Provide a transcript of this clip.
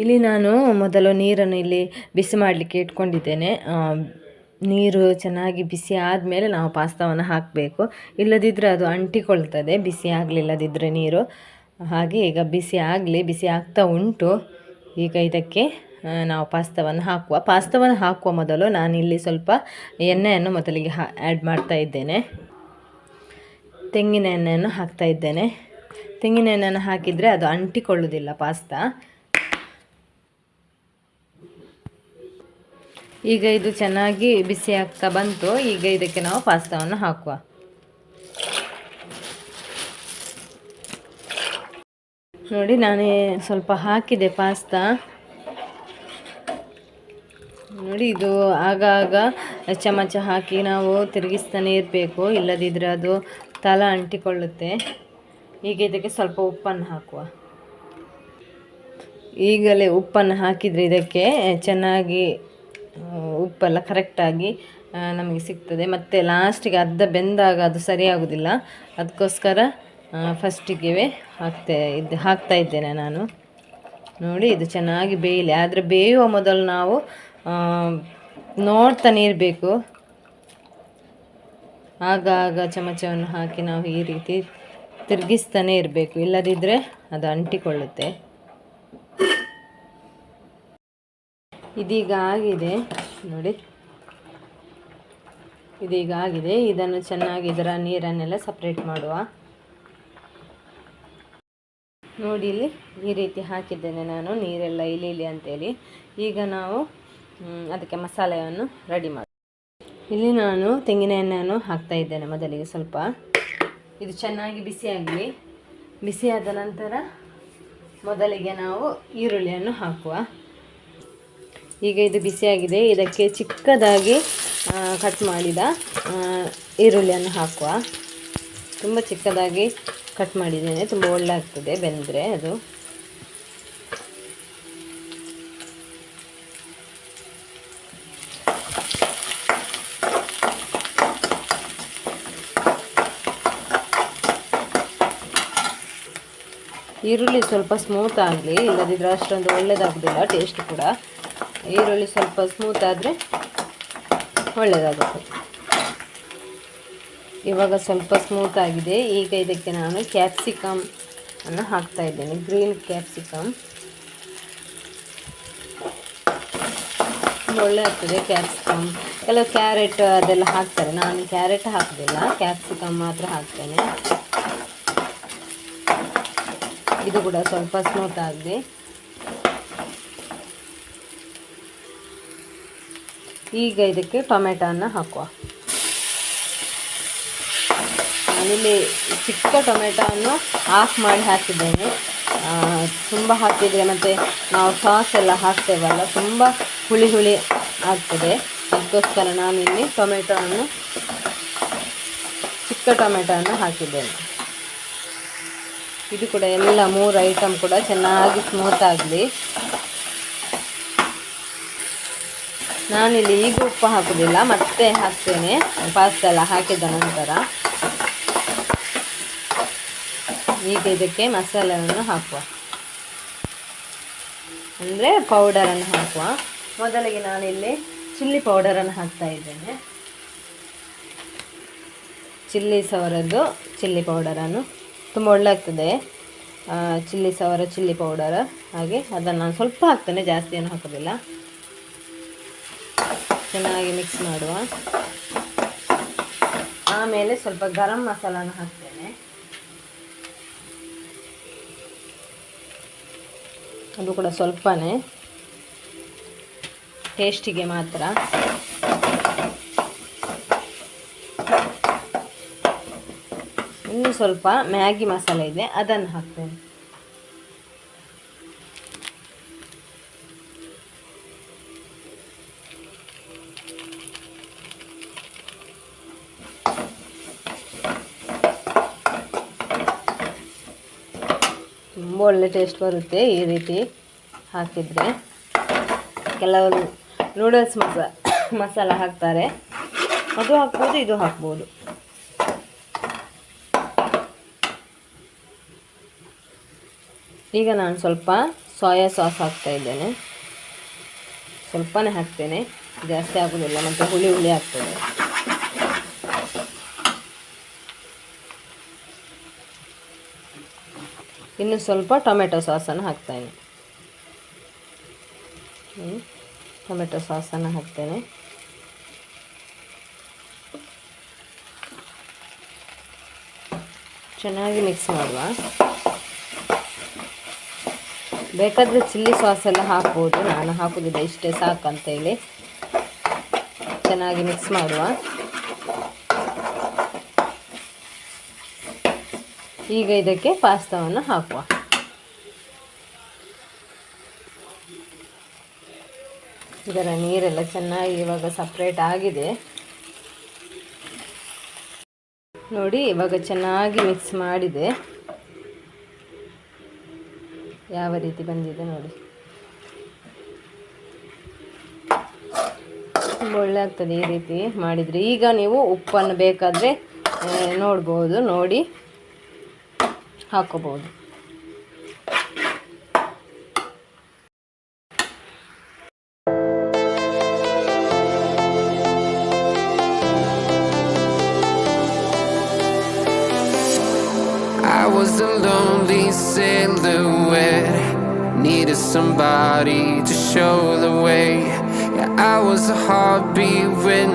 ಇಲ್ಲಿ ನಾನು ಮೊದಲು ನೀರನ್ನು ಇಲ್ಲಿ ಬಿಸಿ ಮಾಡಲಿಕ್ಕೆ ಇಟ್ಕೊಂಡಿದ್ದೇನೆ. ನೀರು ಚೆನ್ನಾಗಿ ಬಿಸಿ ಆದಮೇಲೆ ನಾವು ಪಾಸ್ತಾವನ್ನು ಹಾಕಬೇಕು. ಇಲ್ಲದಿದ್ದರೆ ಅದು ಅಂಟಿಕೊಳ್ತದೆ, ಬಿಸಿ ಆಗಲಿಲ್ಲದಿದ್ದರೆ ನೀರು. ಹಾಗೆ ಈಗ ಬಿಸಿ ಆಗಲಿ, ಬಿಸಿ ಆಗ್ತಾ ಉಂಟು. ಈಗ ಇದಕ್ಕೆ ನಾವು ಪಾಸ್ತಾವನ್ನು ಹಾಕುವ. ಪಾಸ್ತಾವನ್ನು ಹಾಕುವ ಮೊದಲು ಇಲ್ಲಿ ಸ್ವಲ್ಪ ಎಣ್ಣೆಯನ್ನು ಮೊದಲಿಗೆ ಹಾ ಆ್ಯಡ್ ಮಾಡ್ತಾ ಇದ್ದೇನೆ. ತೆಂಗಿನ ಎಣ್ಣೆಯನ್ನು ಹಾಕ್ತಾ ಇದ್ದೇನೆ. ತೆಂಗಿನ ಎಣ್ಣೆಯನ್ನು ಹಾಕಿದರೆ ಅದು ಅಂಟಿಕೊಳ್ಳುವುದಿಲ್ಲ ಪಾಸ್ತಾ. ಈಗ ಇದು ಚೆನ್ನಾಗಿ ಬಿಸಿ ಆಗ್ತಾ ಬಂತು. ಈಗ ಇದಕ್ಕೆ ನಾವು ಪಾಸ್ತಾವನ್ನು ಹಾಕುವ. ನೋಡಿ, ನಾನು ಸ್ವಲ್ಪ ಹಾಕಿದೆ ಪಾಸ್ತಾ. ನೋಡಿ, ಇದು ಆಗಾಗ ಚಮಚ ಹಾಕಿ ನಾವು ತಿರುಗಿಸ್ತಾನೆ ಇರಬೇಕು. ಇಲ್ಲದಿದ್ದರೆ ಅದು ತಲ ಅಂಟಿಕೊಳ್ಳುತ್ತೆ. ಈಗ ಇದಕ್ಕೆ ಸ್ವಲ್ಪ ಉಪ್ಪನ್ನು ಹಾಕುವ. ಈಗಲೇ ಉಪ್ಪನ್ನು ಹಾಕಿದರೆ ಇದಕ್ಕೆ ಚೆನ್ನಾಗಿ ಉಪ್ಪೆಲ್ಲ ಕರೆಕ್ಟಾಗಿ ನಮಗೆ ಸಿಗ್ತದೆ. ಮತ್ತು ಲಾಸ್ಟಿಗೆ ಅರ್ಧ ಬೆಂದಾಗ ಅದು ಸರಿಯಾಗೋದಿಲ್ಲ. ಅದಕ್ಕೋಸ್ಕರ ಫಸ್ಟಿಗೆ ಹಾಕ್ತಾ ಇದು ಹಾಕ್ತಾ ಇದ್ದೇನೆ ನಾನು. ನೋಡಿ, ಇದು ಚೆನ್ನಾಗಿ ಬೇಯಲಿ. ಆದರೆ ಬೇಯುವ ಮೊದಲು ನಾವು ನೋಡ್ತಾನೆ ಇರಬೇಕು ಆಗ ಆಗ ಚಮಚವನ್ನು ಹಾಕಿ ನಾವು ಈ ರೀತಿ ತಿರುಗಿಸ್ತಾನೆ ಇರಬೇಕು. ಇಲ್ಲದಿದ್ದರೆ ಅದು ಅಂಟಿಕೊಳ್ಳುತ್ತೆ. ಇದೀಗ ಆಗಿದೆ. ನೋಡಿ. ಇದೀಗ ಆಗಿದೆ. ಇದನ್ನು ಚೆನ್ನಾಗಿ ಇದರ ನೀರನ್ನೆಲ್ಲ ಸಪ್ರೇಟ್ ಮಾಡುವ. ನೋಡಿ ಇಲ್ಲಿ ಈ ರೀತಿ ಹಾಕಿದ್ದೇನೆ ನಾನು. ನೀರೆಲ್ಲ ಇಲಿ ಇಲಿ ಅಂತೇಳಿ. ಈಗ ನಾವು ಅದಕ್ಕೆ ಮಸಾಲೆಯನ್ನು ರೆಡಿ ಮಾಡಿ. ಇಲ್ಲಿ ನಾನು ತೆಂಗಿನ ಎಣ್ಣೆಯನ್ನು ಹಾಕ್ತಾ ಇದ್ದೇನೆ ಮೊದಲಿಗೆ ಸ್ವಲ್ಪ. ಇದು ಚೆನ್ನಾಗಿ ಬಿಸಿಯಾಗಲಿ. ಬಿಸಿಯಾದ ನಂತರ ಮೊದಲಿಗೆ ನಾವು ಈರುಳ್ಳಿಯನ್ನು ಹಾಕುವ. ಈಗ ಇದು ಬಿಸಿಯಾಗಿದೆ. ಇದಕ್ಕೆ ಚಿಕ್ಕದಾಗಿ ಕಟ್ ಮಾಡಿದ ಈರುಳ್ಳಿಯನ್ನು ಹಾಕುವ. ತುಂಬ ಚಿಕ್ಕದಾಗಿ ಕಟ್ ಮಾಡಿದ್ದೇನೆ. ತುಂಬ ಒಳ್ಳೆ ಆಗ್ತದೆ ಬೆಂದರೆ ಅದು. ಈರುಳ್ಳಿ ಸ್ವಲ್ಪ ಸ್ಮೂತ್ ಆಗಲಿ ಇಲ್ಲದಿದ್ದರೆ ಅಷ್ಟೊಂದು ಒಳ್ಳೆಯದಾಗೋದಿಲ್ಲ ಟೇಸ್ಟ್ ಕೂಡ. ಈರುಳ್ಳಿ ಸ್ವಲ್ಪ ಸ್ಮೂತ್ ಆದರೆ ಒಳ್ಳೆಯದಾಗುತ್ತೆ ಇವಾಗ ಸ್ವಲ್ಪ ಸ್ಮೂತ್ ಆಗಿದೆ. ಈಗ ಇದಕ್ಕೆ ನಾನು ಕ್ಯಾಪ್ಸಿಕಮ್ ಅನ್ನು ಹಾಕ್ತಾ ಇದ್ದೇನೆ. ಗ್ರೀನ್ ಕ್ಯಾಪ್ಸಿಕಮ್ ಒಳ್ಳೆ ಆಗ್ತದೆ ಕ್ಯಾಪ್ಸಿಕಮ್ ಕೆಲವು ಕ್ಯಾರೆಟ್ ಅದೆಲ್ಲ ಹಾಕ್ತಾರೆ. ನಾನು ಕ್ಯಾರೆಟ್ ಹಾಕೋದಿಲ್ಲ. ಕ್ಯಾಪ್ಸಿಕಮ್ ಮಾತ್ರ ಹಾಕ್ತೇನೆ. ಇದು ಕೂಡ ಸ್ವಲ್ಪ ಸ್ಮೂತ್ ಆಗಲಿ ಈಗ ಇದಕ್ಕೆ ಟೊಮೆಟೋನ ಹಾಕುವ. ನಾನಿಲ್ಲಿ ಚಿಕ್ಕ ಟೊಮೆಟೊವನ್ನು ಆಫ್ ಮಾಡಿ ಹಾಕಿದ್ದೇನೆ. ತುಂಬ ಹಾಕಿದರೆ ಮತ್ತು ನಾವು ಸಾಸ್ ಎಲ್ಲ ಹಾಕ್ತೇವಲ್ಲ, ತುಂಬ ಹುಳಿ ಹುಳಿ ಆಗ್ತದೆ. ಅದಕ್ಕೋಸ್ಕರ ನಾನಿಲ್ಲಿ ಟೊಮೆಟೊವನ್ನು, ಚಿಕ್ಕ ಟೊಮೆಟೊವನ್ನು ಹಾಕಿದ್ದೇನೆ. ಇದು ಕೂಡ ಎಲ್ಲ ಮೂರು ಐಟಮ್ ಕೂಡ ಚೆನ್ನಾಗಿ ಸ್ಮೂತ್ ಆಗಲಿ ನಾನಿಲ್ಲಿ ಈಗ ಉಪ್ಪು ಹಾಕೋದಿಲ್ಲ ಮತ್ತೆ ಹಾಕ್ತೇನೆ. ಪಾಸ್ತಾ ಎಲ್ಲ ಹಾಕಿದ ನಂತರ ಈಗ ಇದಕ್ಕೆ ಮಸಾಲೆಯನ್ನು ಹಾಕುವ. ಅಂದರೆ ಪೌಡರನ್ನು ಹಾಕುವ. ಮೊದಲಿಗೆ ನಾನಿಲ್ಲಿ ಚಿಲ್ಲಿ ಪೌಡರನ್ನು ಹಾಕ್ತಾ ಇದ್ದೇನೆ. ಚಿಲ್ಲಿ ಸವರದ್ದು ಚಿಲ್ಲಿ ಪೌಡರನ್ನು ತುಂಬ ಒಳ್ಳಾಗ್ತದೆ ಆ, ಚಿಲ್ಲಿ ಸವರ ಚಿಲ್ಲಿ ಪೌಡರ್ ಹಾಗೆ ಅದನ್ನು ನಾನು ಸ್ವಲ್ಪ ಹಾಕ್ತೇನೆ ಜಾಸ್ತಿ ಏನು ಹಾಕೋದಿಲ್ಲ. ಚೆನ್ನಾಗಿ ಮಿಕ್ಸ್ ಮಾಡುವ. ಆಮೇಲೆ ಸ್ವಲ್ಪ ಗರಂ ಮಸಾಲಾನ ಹಾಕ್ತೇನೆ. ಅದು ಕೂಡ ಸ್ವಲ್ಪನೇ. ಟೇಸ್ಟಿಗೆ ಮಾತ್ರ. ಇನ್ನು ಸ್ವಲ್ಪ ಮ್ಯಾಗಿ ಮಸಾಲೆ ಇದೆ, ಅದನ್ನು ಹಾಕ್ತೇನೆ. ಒಳ್ಳೆ ಟೇಸ್ಟ್ ಬರುತ್ತೆ ಈ ರೀತಿ ಹಾಕಿದರೆ. ಕೆಲವರು ನೂಡಲ್ಸ್ ಮಸ, ಮಸಾಲ ಹಾಕ್ತಾರೆ. ಅದು ಹಾಕ್ಬೋದು, ಇದು ಹಾಕ್ಬೋದು. ಈಗ ನಾನು ಸ್ವಲ್ಪ ಸೋಯಾ ಸಾಸ್ ಹಾಕ್ತಾ ಇದ್ದೇನೆ. ಸ್ವಲ್ಪನೇ ಹಾಕ್ತೇನೆ. ಜಾಸ್ತಿ ಆಗೋದಿಲ್ಲ, ಮತ್ತು ಹುಳಿ ಹುಳಿ ಆಗ್ತದೆ. ಇನ್ನು ಸ್ವಲ್ಪ ಟೊಮೆಟೊ ಸಾಸನ್ನು ಹಾಕ್ತೇನೆ. ಟೊಮೆಟೊ ಸಾಸನ್ನು ಹಾಕ್ತೇನೆ. ಚೆನ್ನಾಗಿ ಮಿಕ್ಸ್ ಮಾಡುವ. ಬೇಕಾದರೆ ಚಿಲ್ಲಿ ಸಾಸ್ ಎಲ್ಲ ಹಾಕ್ಬೋದು. ನಾನು ಹಾಕೋದಿಲ್ಲ, ಇಷ್ಟೇ ಸಾಕು ಅಂತೇಳಿ ಚೆನ್ನಾಗಿ ಮಿಕ್ಸ್ ಮಾಡುವ. ಈಗ ಇದಕ್ಕೆ ಪಾಸ್ತಾವನ್ನು ಹಾಕುವ. ಇದರ ನೀರೆಲ್ಲ ಚೆನ್ನಾಗಿ ಇವಾಗ ಸಪ್ರೇಟ್ ಆಗಿದೆ. ನೋಡಿ, ಇವಾಗ ಚೆನ್ನಾಗಿ ಮಿಕ್ಸ್ ಮಾಡಿದೆ. ಯಾವ ರೀತಿ ಬಂದಿದೆ ನೋಡಿ. ತುಂಬ ಒಳ್ಳೆ ಆಗ್ತದೆ ಈ ರೀತಿ ಮಾಡಿದರೆ. ಈಗ ನೀವು ಉಪ್ಪನ್ನು ಬೇಕಾದರೆ ನೋಡ್ಬೋದು, ನೋಡಿ. ಹಾಕೋಬೋದು I was a lonely silhouette. Needed somebody to show the way. Yeah, I was a heartbeat when